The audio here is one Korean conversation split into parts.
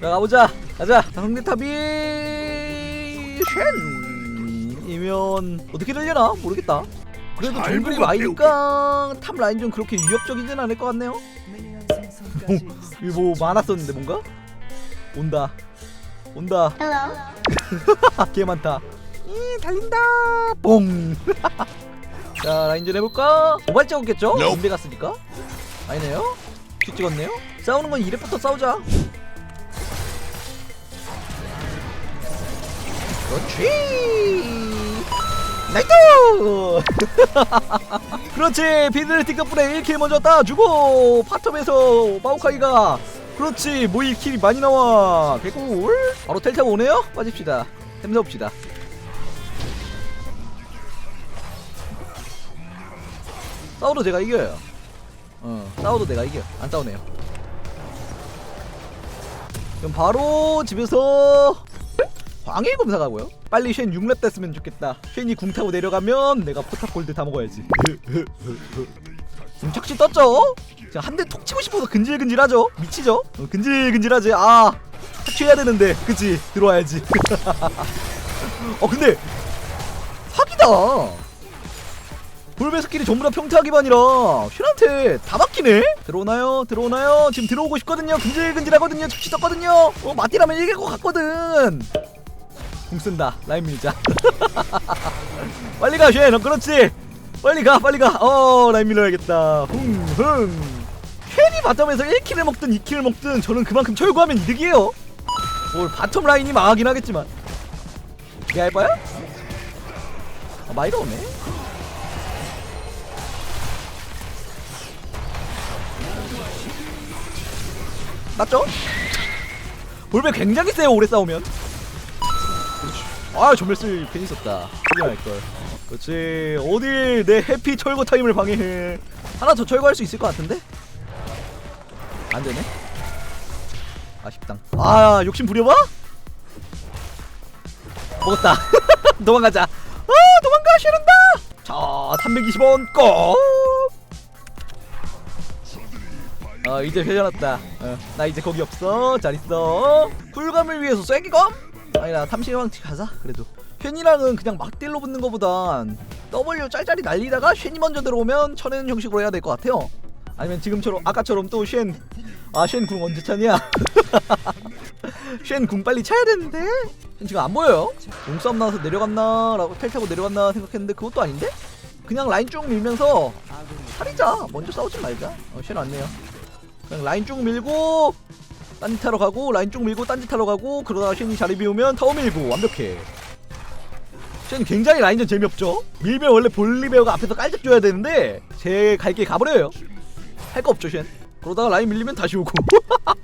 자 가보자. 가자. 상대탑이 쉔이면 어떻게 되려나? 모르겠다. 그래도 정글이 와이니까 탑 라인 좀 그렇게 위협적이진 않을 것 같네요. 이거 뭐 많았었는데 뭔가? 온다. 온다. 개 많다. 이 달린다. 뽕. 자 라인전 해볼까? 오발 찍었겠죠. 군대 갔으니까? 아니네요? 큐 찍었네요? 싸우는 건 2렙부터 싸우자 그렇지. 나이스 그렇지. 비드레틱 덕분에 1킬 먼저 따주고 파텀에서 마오카이가 그렇지. 뭐 1킬이 많이 나와. 개꿀. 바로 텔 타고 오네요? 빠집시다. 템 사봅시다. 싸워도 제가 이겨요. 어 싸워도 내가 이겨 안 싸우네요. 그럼 바로 집에서 광해 검사 가고요. 빨리 쉔 6렙 됐으면 좋겠다. 쉔이 궁 타고 내려가면 내가 포탑 골드 다 먹어야지. 지금 착시 떴죠? 지금 한 대 톡 치고 싶어서 근질근질하죠? 미치죠? 어, 근질근질하지. 아, 착취해야 되는데, 그치? 들어와야지. 어, 근데 사기다. 볼베 스킬이 전부 다 평타 기반이라 쉔한테 다 막히네? 들어오나요? 들어오나요? 지금 들어오고 싶거든요. 근질근질하거든요. 착시 떴거든요. 어, 마띠라면 이길 것 같거든. 궁 쓴다. 라인 밀자. 빨리 가 쉐, 너 그렇지. 빨리 가 빨리 가어 라인 밀어야겠다. 흥흥. 쉐이 바텀에서 1킬을 먹든 2킬을 먹든 저는 그만큼 철구하면 이득이에요. 뭘 바텀 라인이 망하긴 하겠지만. 이게 알바야? 아 마이가 오네. 맞죠? 볼배 굉장히 세요 오래 싸우면 아쓸 괜히 썼다. 날걸. 그렇지. 어딜 내 해피 철거 타임을 방해해. 하나 더 철거할 수 있을 것 같은데? 안되네. 아쉽다 아 욕심 부려봐? 먹었다. 도망가자. 아 도망가. 싫은다. 자 320원. 꼭어 이제 회전왔다. 어, 나 이제 거기 없어. 잘 있어. 쿨감을 위해서 쐐기검? 아니라 탐실왕티 가자 그래도. 쉔이랑은 그냥 막딜로 붙는 거보단 W 짤짤이 날리다가 쉔이 먼저 들어오면 쳐내는 형식으로 해야 될 것 같아요. 아니면 지금처럼 아까처럼 또 쉔. 아쉔 궁 언제 차냐? 쉔 궁 빨리 차야 되는데? 쉔 지금 안 보여요? 몸싸움 나와서 내려갔나? 라고 텔 타고 내려갔나 생각했는데 그것도 아닌데? 그냥 라인 쭉 밀면서 살이자. 먼저 싸우지 말자. 어, 쉔 왔네요. 그냥 라인 쭉 밀고 딴짓 하러 가고 라인 쭉 밀고 딴짓 하러 가고 그러다가 쉔이 자리 비우면 타워 밀고 완벽해. 쉔 굉장히 라인전 재미없죠? 밀면 원래 볼리베어가 앞에서 깔짝 줘야 되는데 제 갈길 가버려요. 할 거 없죠 쉔? 그러다가 라인 밀리면 다시 오고.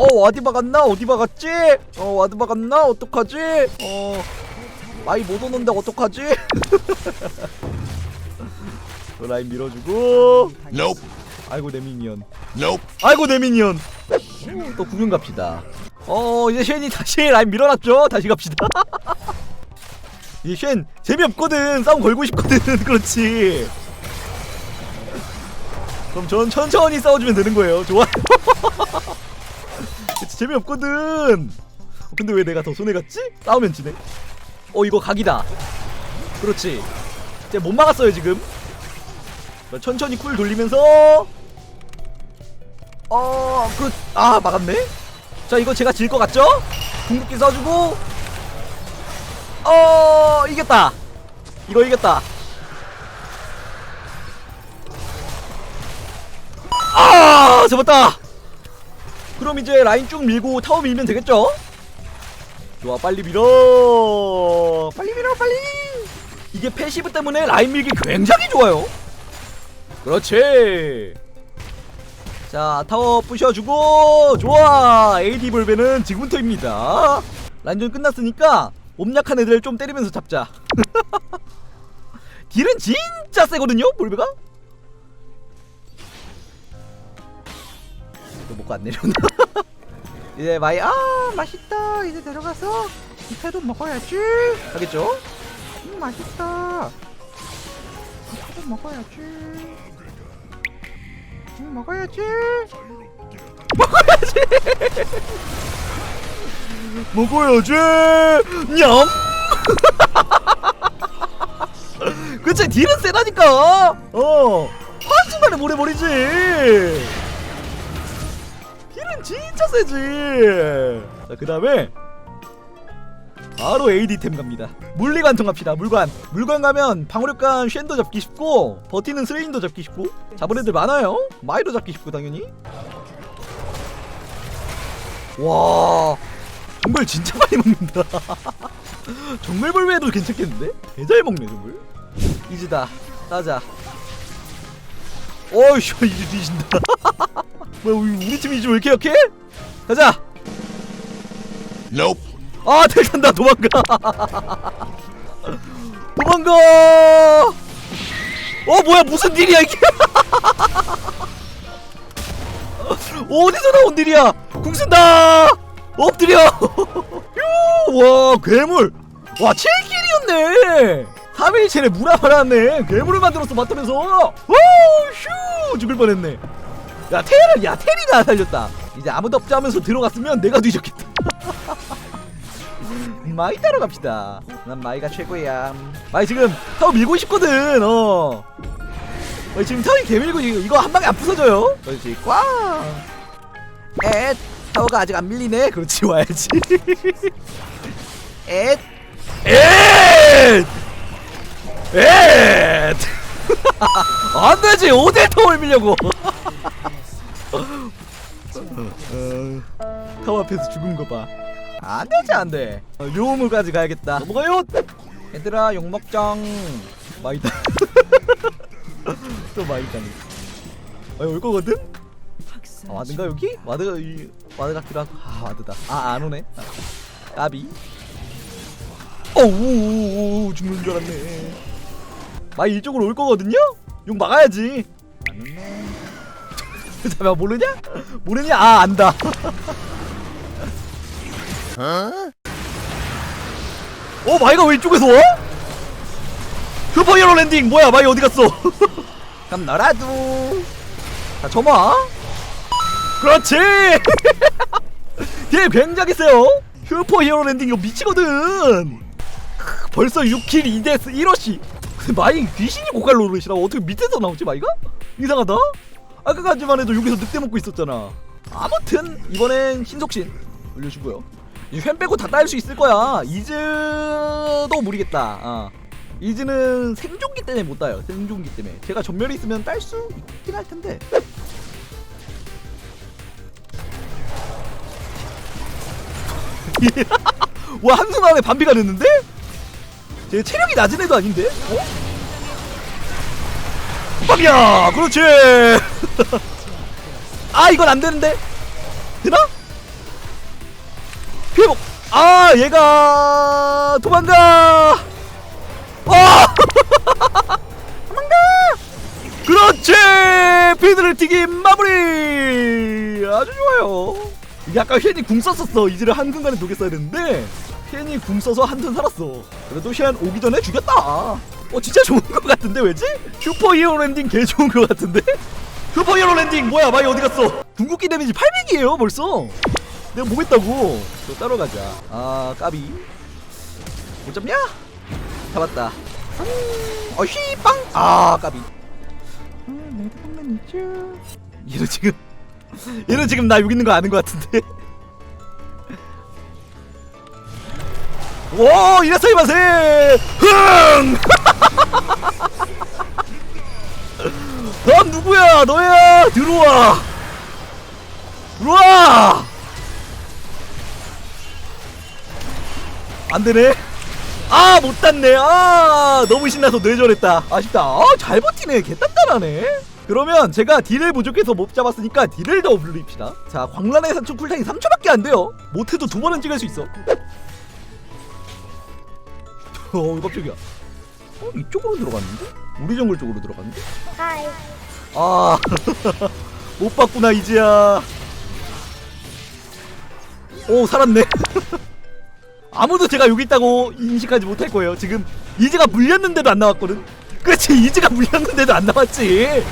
어 와디 박았나? 어디 박았지? 어 와드 박았나? 어떡하지? 어 마이 못 오는데 어떡하지? 그 라인 밀어주고. Nope. 아이고 내 미니언. Nope. 아이고 내 미니언 오, 또 구경 갑시다. 어 이제 쉔이 다시 라인 밀어놨죠? 다시 갑시다. 이쉔 재미없거든. 싸움 걸고 싶거든. 그렇지. 그럼 전 천천히 싸워주면 되는 거예요. 좋아 재미없거든. 어, 근데 왜 내가 더 손해 갔지? 싸우면 지네. 어 이거 각이다. 그렇지. 이제 못 막았어요 지금. 천천히 쿨 돌리면서 어, 그, 아, 막았네? 자, 이거 제가 질 것 같죠? 궁극기 써주고, 어, 이겼다. 이거 이겼다. 아, 잡았다. 그럼 이제 라인 쭉 밀고 타워 밀면 되겠죠? 좋아, 빨리 밀어. 빨리 밀어, 빨리. 이게 패시브 때문에 라인 밀기 굉장히 좋아요. 그렇지. 자 타워 부셔주고 좋아! AD 볼베는 지금부터입니다. 란전 끝났으니까 몸 약한 애들 좀 때리면서 잡자. 딜은 진짜 세거든요 볼베가? 또 먹고 안 내려오나 이제 마이 아 맛있다. 이제 내려가서 이패도 먹어야지. 하겠죠? 음 맛있다. 이패도 먹어야지 음, 먹어야지. 먹어야지. 먹어야지. 냠. 그치 딜은 세다니까. 어. 한순간에 몰해버리지. 딜은 진짜 세지. 자 그 다음에 바로 AD템 갑니다. 물리관 통합시다 물관. 물관 가면 방어력간 쉔도 잡기 쉽고 버티는 스레인도 잡기 쉽고 잡은 애들 많아요? 마이도 잡기 쉽고 당연히. 와 정글 진짜 많이 먹는다. 정글 볼배도 괜찮겠는데? 개잘 먹네 정글 이즈다 따자. 어이씨 이즈 뒤진다. 뭐야 우리 팀 이즈 왜 이렇게 약해? 가자! Nope. 아 대간다 도망가. 도망가! 어 뭐야 무슨 딜이야 이게? 어디서 나온 딜이야? 궁 쓴다! 엎드려! 휴, 와 괴물! 와 7킬이었네! 3일체에 물 알았네. 괴물을 만들었어 맞다면서. 와휴 죽을 뻔했네. 야 테를 야 테리가 살렸다. 이제 아무도 없지 하면서 들어갔으면 내가 뒤졌겠다 마이 따러 갑시다. 난 마이가 최고야. 마이 지금 타워 밀고 싶거든. 어. 어 지금 타워 개밀고 이거, 한 방에 안 부서져요. 그렇지. 꽝. 엣. 타워가 아직 안 밀리네. 그렇지 와야지. 엣. 엣. 엣. 안 되지. 5대 타워를 밀려고. 어, 타워 앞에서 죽은 거 봐. 안 되지 안 돼. 어, 요물까지 가야겠다. 넘어가요. 얘들아 욕 먹장. 마이다. 또 마이다니. 아, 올 거거든? 아, 와드인가 여기? 와드가 이 와드 같기도 하고. 아 와드다. 아 안 오네. 아, 까비. 어우 죽는 줄 알았네. 마이 이쪽으로 올 거거든요? 욕 막아야지. 안 오네. 잠깐 모르냐? 모르냐? 아 안다. Huh? 어 마이가 왜 이쪽에서 와? 슈퍼히어로 랜딩! 뭐야 마이 어디 갔어? 그럼 너라도. 자 점화 그렇지! 얘 굉장히 세요. 슈퍼히어로 랜딩 이거 미치거든. 크, 벌써 6킬 2데스 1어시. 마이 귀신이 고갈 노릇이라고 어떻게 밑에서 나오지 마이가? 이상하다. 아까까지만 해도 여기서 늑대 먹고 있었잖아. 아무튼 이번엔 신속신. 올려주고요 이회 빼고 다 딸 수 있을 거야 이즈도 무리겠다 어. 이즈는 생존기 때문에 못 따요 생존기 때문에 제가 전멸이 있으면 딸 수 있긴 할 텐데 와 한순간에 반비가 됐는데? 제 체력이 낮은 애도 아닌데? 어? 빵이야 그렇지 아 이건 안 되는데 되나? 아 얘가 도망가! 아 도망가! 그렇지! 피드를 튀김 마무리! 아주 좋아요. 이게 아까 쉔이 궁 썼었어. 이즈를 한순간에 녹였어야 되는데 쉔이 궁 써서 한턴 살았어. 그래도 쉔 오기 전에 죽였다. 어 진짜 좋은 거 같은데 왜지? 슈퍼 히어로 랜딩 개 좋은 거 같은데? 슈퍼 히어로 랜딩 뭐야? 마이 어디 갔어? 궁극기 데미지 800이에요 벌써 내가 뭐 했다고? 또 따로 가자. 아 까비. 못 잡냐? 잡았다. 어휘 빵 아 까비. 음, 내가 보면 있죠? 얘는 지금 얘는 지금 나 여기 있는 거 아는 거 같은데. 오 이래서 이마세! 흥! 넌 누구야? 너야! 들어와! 들어와 안 되네 아 못 땄네 아 너무 신나서 뇌절했다 아쉽다 아 잘 버티네 개단단하네 그러면 제가 딜을 부족해서 못 잡았으니까 딜을 더 올립시다 자 광란의 산초 쿨타임이 3초밖에 안 돼요 못해도 두 번은 찍을 수 있어 어 깜짝이야 어 이쪽으로 들어갔는데? 우리 정글 쪽으로 들어갔는데? 하이. 아, 못 봤구나 이제야. 오 살았네. 아무도 제가 여기 있다고 인식하지 못할 거예요. 지금 이즈가 물렸는데도 안 나왔거든. 그렇지 이즈가 물렸는데도 안 나왔지.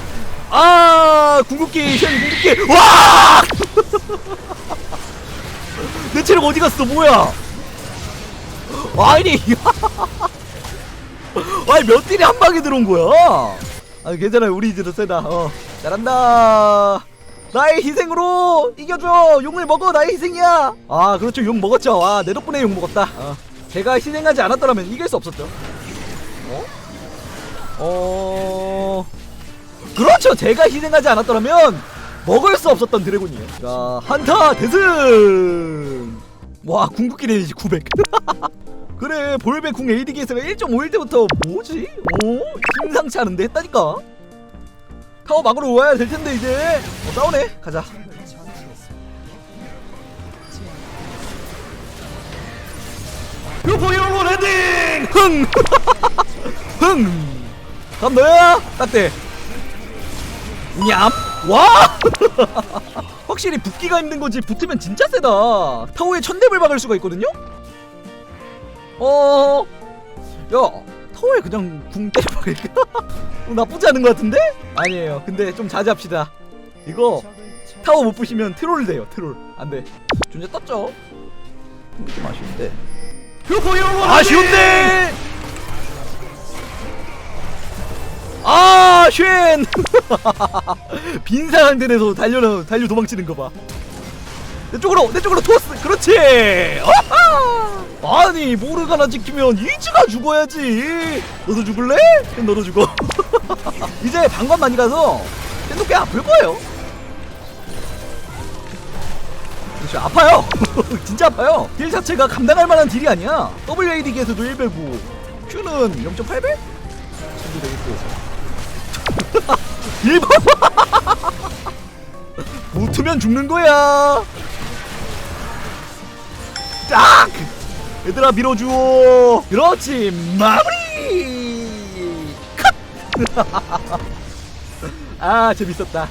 아 궁극기 현 궁극기 와! 내 체력 어디 갔어 뭐야 아니 아니 몇 딜이 한 방에 들어온 거야 아니 괜찮아요 우리 더 세다 어 잘한다 나의 희생으로 이겨줘. 용을 먹어 나의 희생이야. 아 그렇죠. 용 먹었죠. 아 내 덕분에 용 먹었다. 어. 제가 희생하지 않았더라면 이길 수 없었죠. 어? 어... 그렇죠. 제가 희생하지 않았더라면 먹을 수 없었던 드래곤이에요. 자 한타 대승. 와 궁극기 데미지 900 그래 볼베 궁 AD 기에서가 1.5일 때부터 뭐지? 어? 심상치 않은데 했다니까 타워 막으러 와야 될 텐데 이제 어 싸우네 가자 유포 이런거 랜딩 흥! 흥! 그럼 너야 딱대 냠! 와! 확실히 붙기가 힘든 거지 붙으면 진짜 세다 타워에 천대를 박을 수가 있거든요? 어... 야 타워에 그냥 궁 때려박을까? 어, 나쁘지 않은 것 같은데? 아니에요 근데 좀 자제합시다 이거 타워 못 부시면 트롤 돼요 트롤 안돼 존재 떴죠? 좀 아쉬운데 아쉬운데 아, 쉔! 빈사장들에서 달려 달려 도망치는 거 봐. 내 쪽으로 내 쪽으로 토스. 그렇지. 아하! 아니 모르가나 지키면 이즈가 죽어야지. 너도 죽을래? 너도 죽어. 이제 방관 많이 가서 샌도 꽤 아플 거예요. 그렇죠 아파요. 진짜 아파요. 딜 자체가 감당할 만한 딜이 아니야. WAD기에서도 1배고 Q는 0.8배? 정도 되겠고. 1번 붙으면 죽는 거야 딱! 얘들아 밀어줘. 그렇지 마무리! 컷 아 재밌었다